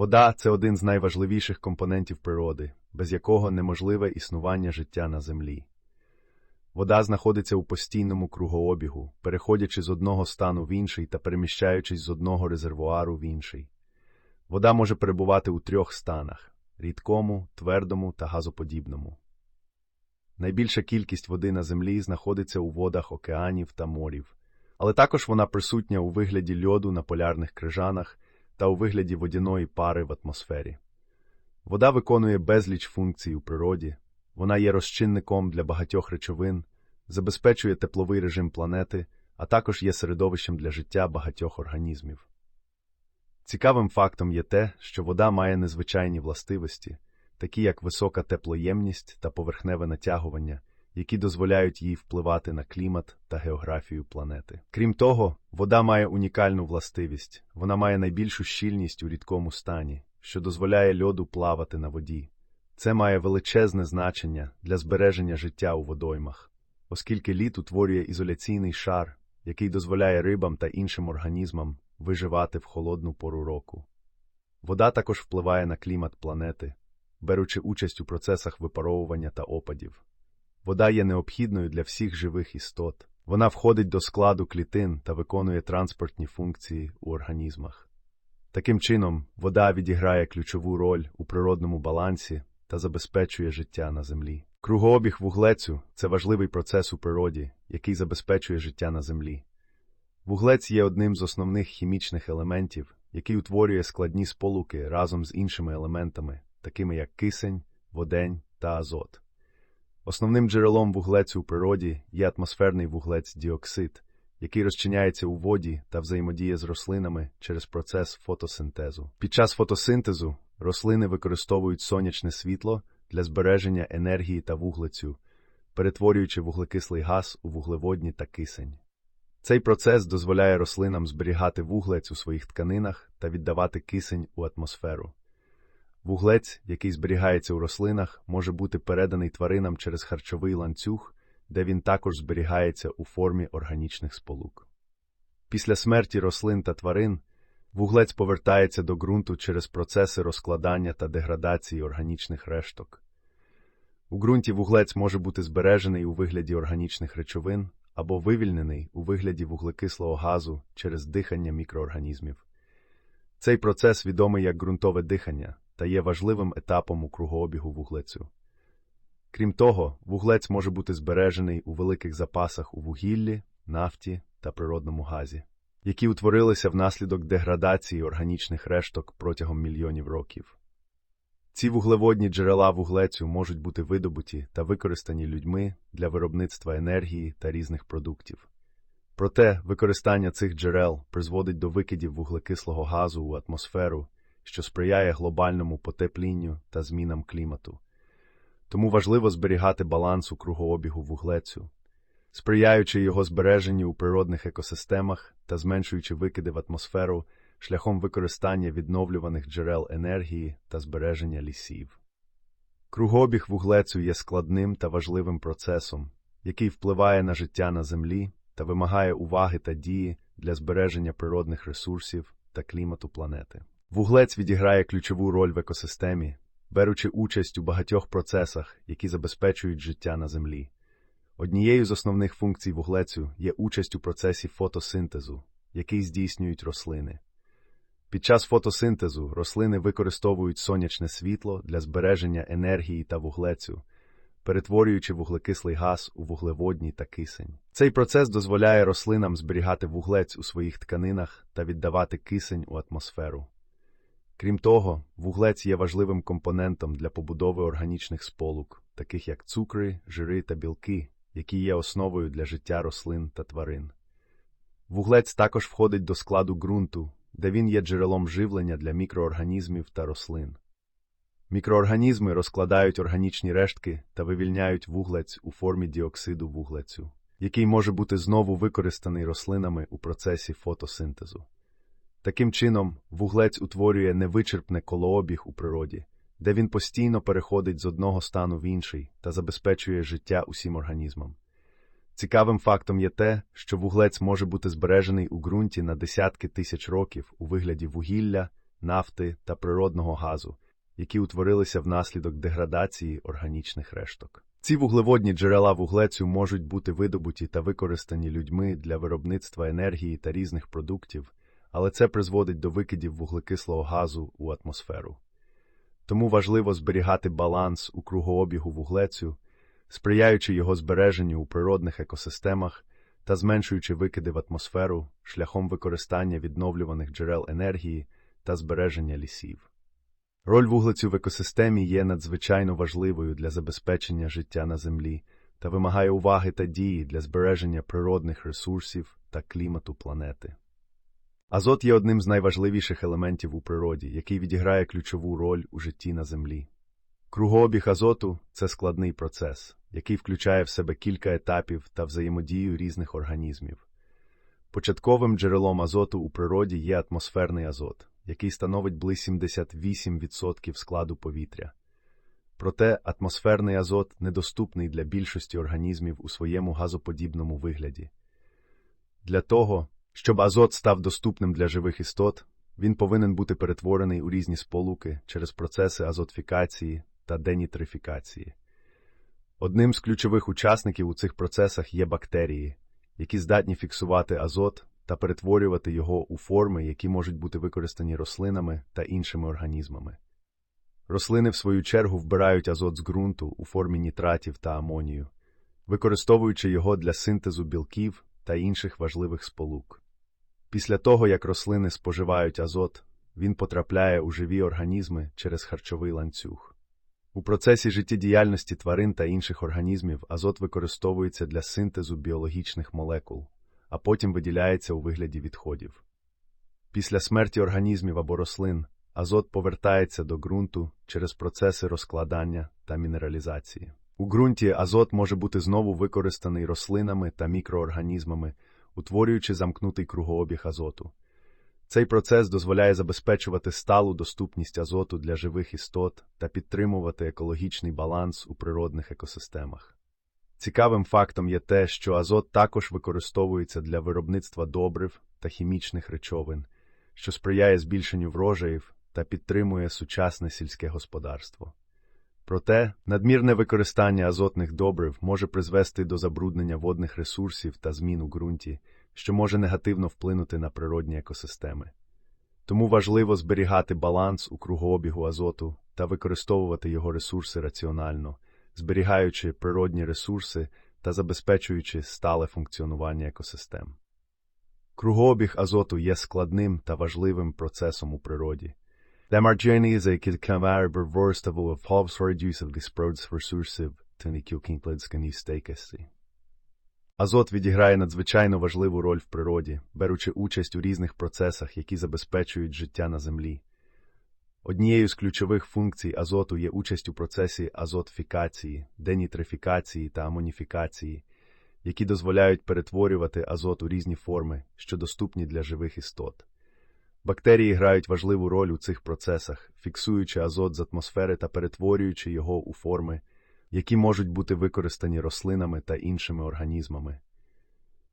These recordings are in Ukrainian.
Вода це один з найважливіших компонентів природи, без якого неможливе існування життя на землі. Вода знаходиться у постійному кругообігу, переходячи з одного стану в інший та переміщаючись з одного резервуару в інший. Вода може перебувати у трьох станах рідкому, твердому та газоподібному. Найбільша кількість води на землі знаходиться у водах океанів та морів, але також вона присутня у вигляді льоду на полярних крижанах та у вигляді водяної пари в атмосфері. Вода виконує безліч функцій у природі, вона є розчинником для багатьох речовин, забезпечує тепловий режим планети, а також є середовищем для життя багатьох організмів. Цікавим фактом є те, що вода має незвичайні властивості, такі як висока теплоємність та поверхневе натягування, які дозволяють їй впливати на клімат та географію планети. Крім того, вода має унікальну властивість, вона має найбільшу щільність у рідкому стані, що дозволяє льоду плавати на воді. Це має величезне значення для збереження життя у водоймах, оскільки лід утворює ізоляційний шар, який дозволяє рибам та іншим організмам виживати в холодну пору року. Вода також впливає на клімат планети, беручи участь у процесах випаровування та опадів. Вода є необхідною для всіх живих істот. Вона входить до складу клітин та виконує транспортні функції у організмах. Таким чином, вода відіграє ключову роль у природному балансі та забезпечує життя на землі. Кругообіг вуглецю це важливий процес у природі, який забезпечує життя на землі. Вуглець є одним з основних хімічних елементів, який утворює складні сполуки разом з іншими елементами, такими як кисень, водень та азот. Основним джерелом вуглецю у природі є атмосферний вуглець-діоксид, який розчиняється у воді та взаємодіє з рослинами через процес фотосинтезу. Під час фотосинтезу рослини використовують сонячне світло для збереження енергії та вуглецю, перетворюючи вуглекислий газ у вуглеводні та кисень. Цей процес дозволяє рослинам зберігати вуглець у своїх тканинах та віддавати кисень у атмосферу. Вуглець, який зберігається у рослинах, може бути переданий тваринам через харчовий ланцюг, де він також зберігається у формі органічних сполук. Після смерті рослин та тварин вуглець повертається до ґрунту через процеси розкладання та деградації органічних решток. У ґрунті вуглець може бути збережений у вигляді органічних речовин або вивільнений у вигляді вуглекислого газу через дихання мікроорганізмів. Цей процес відомий як ґрунтове дихання та є важливим етапом у кругообігу вуглецю. Крім того, вуглець може бути збережений у великих запасах у вугіллі, нафті та природному газі, які утворилися внаслідок деградації органічних решток протягом мільйонів років. Ці вуглеводні джерела вуглецю можуть бути видобуті та використані людьми для виробництва енергії та різних продуктів. Проте використання цих джерел призводить до викидів вуглекислого газу у атмосферу, що сприяє глобальному потеплінню та змінам клімату. Тому важливо зберігати баланс у кругообігу вуглецю, сприяючи його збереженню у природних екосистемах та зменшуючи викиди в атмосферу шляхом використання відновлюваних джерел енергії та збереження лісів. Кругообіг вуглецю є складним та важливим процесом, який впливає на життя на землі та вимагає уваги та дії для збереження природних ресурсів та клімату планети. Вуглець відіграє ключову роль в екосистемі, беручи участь у багатьох процесах, які забезпечують життя на землі. Однією з основних функцій вуглецю є участь у процесі фотосинтезу, який здійснюють рослини. Під час фотосинтезу рослини використовують сонячне світло для збереження енергії та вуглецю, перетворюючи вуглекислий газ у вуглеводні та кисень. Цей процес дозволяє рослинам зберігати вуглець у своїх тканинах та віддавати кисень у атмосферу. Крім того, вуглець є важливим компонентом для побудови органічних сполук, таких як цукри, жири та білки, які є основою для життя рослин та тварин. Вуглець також входить до складу ґрунту, де він є джерелом живлення для мікроорганізмів та рослин. Мікроорганізми розкладають органічні рештки та вивільняють вуглець у формі діоксиду вуглецю, який може бути знову використаний рослинами у процесі фотосинтезу. Таким чином, вуглець утворює невичерпне колообіг у природі, де він постійно переходить з одного стану в інший та забезпечує життя усім організмам. Цікавим фактом є те, що вуглець може бути збережений у ґрунті на десятки тисяч років у вигляді вугілля, нафти та природного газу, які утворилися внаслідок деградації органічних решток. Ці вуглеводні джерела вуглецю можуть бути видобуті та використані людьми для виробництва енергії та різних продуктів, але це призводить до викидів вуглекислого газу у атмосферу. Тому важливо зберігати баланс у кругообігу вуглецю, сприяючи його збереженню у природних екосистемах та зменшуючи викиди в атмосферу шляхом використання відновлюваних джерел енергії та збереження лісів. Роль вуглецю в екосистемі є надзвичайно важливою для забезпечення життя на Землі та вимагає уваги та дії для збереження природних ресурсів та клімату планети. Азот є одним з найважливіших елементів у природі, який відіграє ключову роль у житті на Землі. Кругообіг азоту це складний процес, який включає в себе кілька етапів та взаємодію різних організмів. Початковим джерелом азоту у природі є атмосферний азот, який становить близько 78% складу повітря. Проте атмосферний азот недоступний для більшості організмів у своєму газоподібному вигляді. Для того, щоб азот став доступним для живих істот, він повинен бути перетворений у різні сполуки через процеси азотфікації та денітрифікації. Одним з ключових учасників у цих процесах є бактерії, які здатні фіксувати азот та перетворювати його у форми, які можуть бути використані рослинами та іншими організмами. Рослини, в свою чергу, вбирають азот з ґрунту у формі нітратів та амонію, використовуючи його для синтезу білків та інших важливих сполук. Після того, як рослини споживають азот, він потрапляє у живі організми через харчовий ланцюг. У процесі життєдіяльності тварин та інших організмів азот використовується для синтезу біологічних молекул, а потім виділяється у вигляді відходів. Після смерті організмів або рослин азот повертається до ґрунту через процеси розкладання та мінералізації. У ґрунті азот може бути знову використаний рослинами та мікроорганізмами, утворюючи замкнутий кругообіг азоту. Цей процес дозволяє забезпечувати сталу доступність азоту для живих істот та підтримувати екологічний баланс у природних екосистемах. Цікавим фактом є те, що азот також використовується для виробництва добрив та хімічних речовин, що сприяє збільшенню врожаїв та підтримує сучасне сільське господарство. Проте надмірне використання азотних добрив може призвести до забруднення водних ресурсів та змін у ґрунті, що може негативно вплинути на природні екосистеми. Тому важливо зберігати баланс у кругообігу азоту та використовувати його ресурси раціонально, зберігаючи природні ресурси та забезпечуючи стале функціонування екосистем. Кругообіг азоту є складним та важливим процесом у природі. Демарджені кількамар верставу в ховсоридюсів спродс ресурсів та нікілкінкледскані стейкості. Азот відіграє надзвичайно важливу роль в природі, беручи участь у різних процесах, які забезпечують життя на землі. Однією з ключових функцій азоту є участь у процесі азотфікації, денітрифікації та амоніфікації, які дозволяють перетворювати азот у різні форми, що доступні для живих істот. Бактерії грають важливу роль у цих процесах, фіксуючи азот з атмосфери та перетворюючи його у форми, які можуть бути використані рослинами та іншими організмами.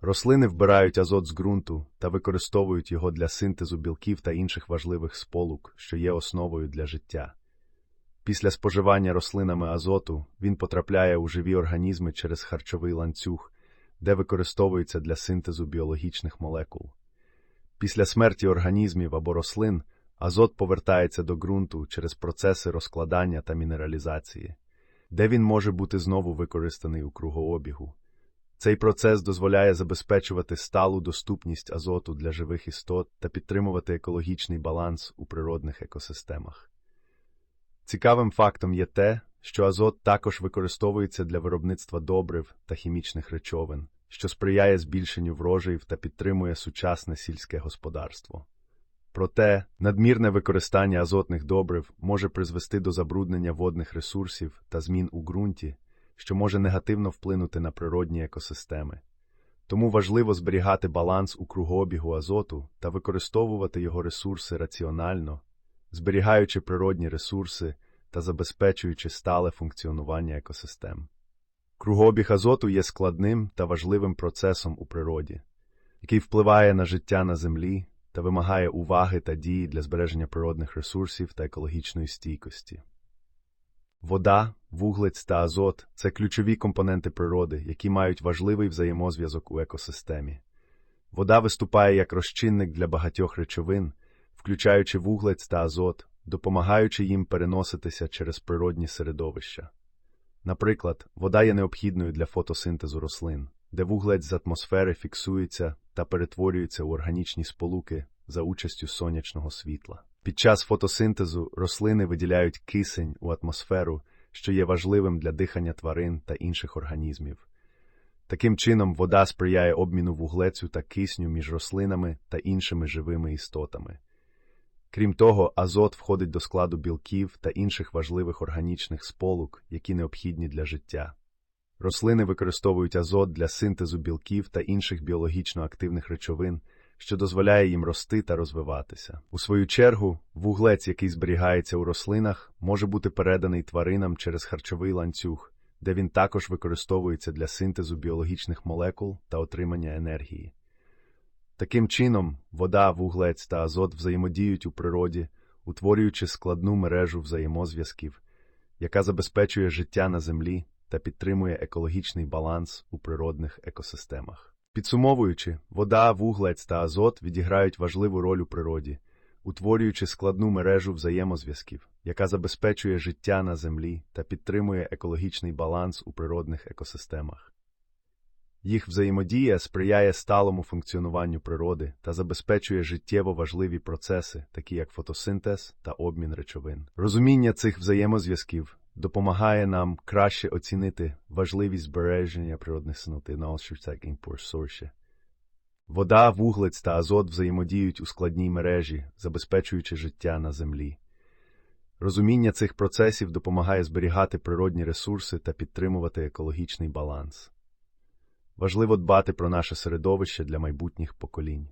Рослини вбирають азот з ґрунту та використовують його для синтезу білків та інших важливих сполук, що є основою для життя. Після споживання рослинами азоту він потрапляє у живі організми через харчовий ланцюг, де використовується для синтезу біологічних молекул. Після смерті організмів або рослин азот повертається до ґрунту через процеси розкладання та мінералізації, де він може бути знову використаний у кругообігу. Цей процес дозволяє забезпечувати сталу доступність азоту для живих істот та підтримувати екологічний баланс у природних екосистемах. Цікавим фактом є те, що азот також використовується для виробництва добрив та хімічних речовин, що сприяє збільшенню врожаїв та підтримує сучасне сільське господарство. Проте надмірне використання азотних добрив може призвести до забруднення водних ресурсів та змін у ґрунті, що може негативно вплинути на природні екосистеми. Тому важливо зберігати баланс у кругообігу азоту та використовувати його ресурси раціонально, зберігаючи природні ресурси та забезпечуючи стале функціонування екосистем. Кругообіг азоту є складним та важливим процесом у природі, який впливає на життя на землі та вимагає уваги та дії для збереження природних ресурсів та екологічної стійкості. Вода, вуглець та азот це ключові компоненти природи, які мають важливий взаємозв'язок у екосистемі. Вода виступає як розчинник для багатьох речовин, включаючи вуглець та азот, допомагаючи їм переноситися через природні середовища. Наприклад, вода є необхідною для фотосинтезу рослин, де вуглець з атмосфери фіксується та перетворюється у органічні сполуки за участю сонячного світла. Під час фотосинтезу рослини виділяють кисень у атмосферу, що є важливим для дихання тварин та інших організмів. Таким чином, вода сприяє обміну вуглецю та кисню між рослинами та іншими живими істотами. Крім того, азот входить до складу білків та інших важливих органічних сполук, які необхідні для життя. Рослини використовують азот для синтезу білків та інших біологічно активних речовин, що дозволяє їм рости та розвиватися. У свою чергу, вуглець, який зберігається у рослинах, може бути переданий тваринам через харчовий ланцюг, де він також використовується для синтезу біологічних молекул та отримання енергії. Таким чином, вода, вуглець та азот взаємодіють у природі, утворюючи складну мережу взаємозв'язків, яка забезпечує життя на землі та підтримує екологічний баланс у природних екосистемах. Підсумовуючи, вода, вуглець та азот відіграють важливу роль у природі, утворюючи складну мережу взаємозв'язків, яка забезпечує життя на землі та підтримує екологічний баланс у природних екосистемах. Їх взаємодія сприяє сталому функціонуванню природи та забезпечує життєво важливі процеси, такі як фотосинтез та обмін речовин. Розуміння цих взаємозв'язків допомагає нам краще оцінити важливість збереження природних сноти на сорші. Вода, вуглець та азот взаємодіють у складній мережі, забезпечуючи життя на землі. Розуміння цих процесів допомагає зберігати природні ресурси та підтримувати екологічний баланс. Важливо дбати про наше середовище для майбутніх поколінь.